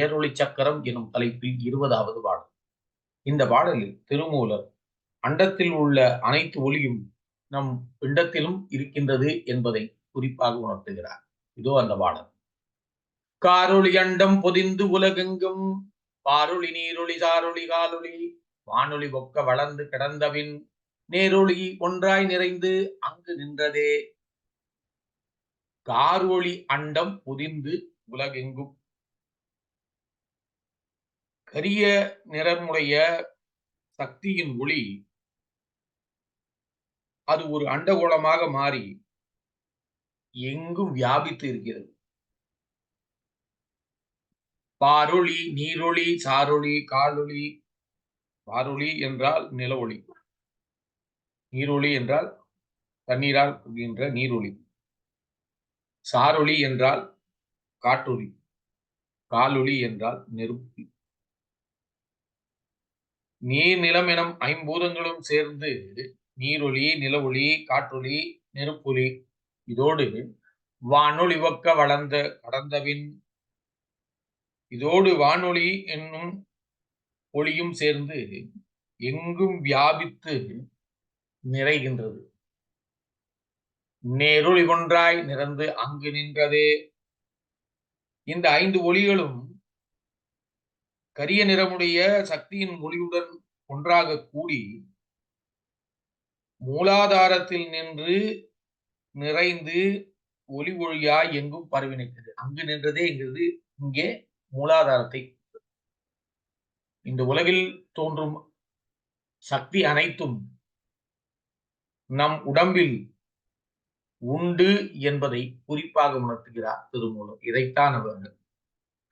ஏரொளி சக்கரம் எனும் தலைப்பில் இருபதாவது பாடல். இந்த பாடலில் திருமூலர் அண்டத்தில் உள்ள அனைத்து ஒளியும் நம் பிண்டத்திலும் இருக்கின்றது என்பதை குறிப்பாக உணர்த்துகிறார். இதோ அந்த பாடல். காரொளி அண்டம் பொதிந்து உலகெங்கும் பாரொளி நீரொளி சாரொளி காலொளி வானொலி பொக்க வளர்ந்து கிடந்தவின் நேரொளி ஒன்றாய் நிறைந்து அங்கு நின்றதே. காரொளி அண்டம் பொதிந்து உலகெங்கும் கரிய நிறமுடைய சக்தியின் ஒளி அது ஒரு அண்டகோளமாக மாறி எங்கும் வியாபித்து இருக்கிறது. பாரொளி நீரொளி சாரொளி காலொளி பாரொளி என்றால் நில ஒளி நீரொளி என்றால் தண்ணீரால் என்ற நீரொளி. சாரொளி என்றால் காற்றொளி. காலொளி என்றால் நெருப்பு. நீர் நிலம் எனும் ஐம்பூதங்களும் சேர்ந்து நீரொளி நிலவொளி காற்றொளி நெருப்பொலி இதோடு வானொலி வக்க வளர்ந்த கடந்தவின் இதோடு வானொலி என்னும் ஒளியும் சேர்ந்து எங்கும் வியாபித்து நிறைகின்றது. நேரொளி ஒன்றாய் நிறந்து அங்கு நின்றதே. இந்த ஐந்து ஒளிகளும் கரிய நிறமுடைய சக்தியின் ஒளியுடன் ஒன்றாக கூடி மூலாதாரத்தில் நின்று நிறைந்து ஒளி ஒளியாய் எங்கும் பரவி நிற்கிறது. அங்கு நின்றதே எங்கிறது? இங்கே மூலாதாரத்தை இந்த உலகில் தோன்றும் சக்தி அனைத்தும் நம் உடம்பில் உண்டு என்பதை குறிப்பாக உணர்த்துகிறார் திருமூலம் இதைத்தான் அவர்கள்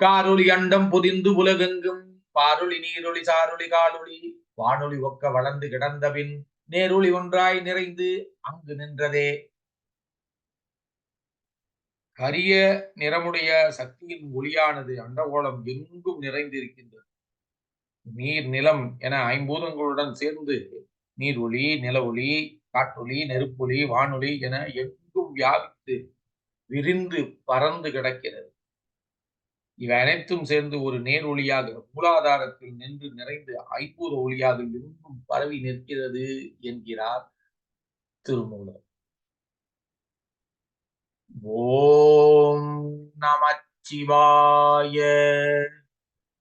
காரொளி அண்டம் புதிந்து உலகெங்கும். பாரொளி நீரொளி சாரொளி காலொளி. வானொலி ஒக்க வளர்ந்து கிடந்தபின் நேரொளி ஒன்றாய் நிறைந்து அங்கு நின்றதே. கரிய நிறமுடைய சக்தியின் ஒளியானது அண்டகோளம் எங்கும் நிறைந்திருக்கின்றது. நீர் நிலம் என ஐம்பூதங்களுடன் சேர்ந்து நீர் ஒளி நில ஒளி காற்றொளி நெருப்பொளி வானொலி என எங்கும் வியாபித்து விரிந்து பறந்து கிடக்கிறது. இவை அனைத்தும் சேர்ந்து ஒரு நேர் ஒளியாக மூலாதாரத்தில் நின்று நிறைந்து ஐம்பூத ஒளியாக எங்கும் பரவி நிற்கிறது என்கிறார் திருமூலர். ஓம் நமச்சிவாய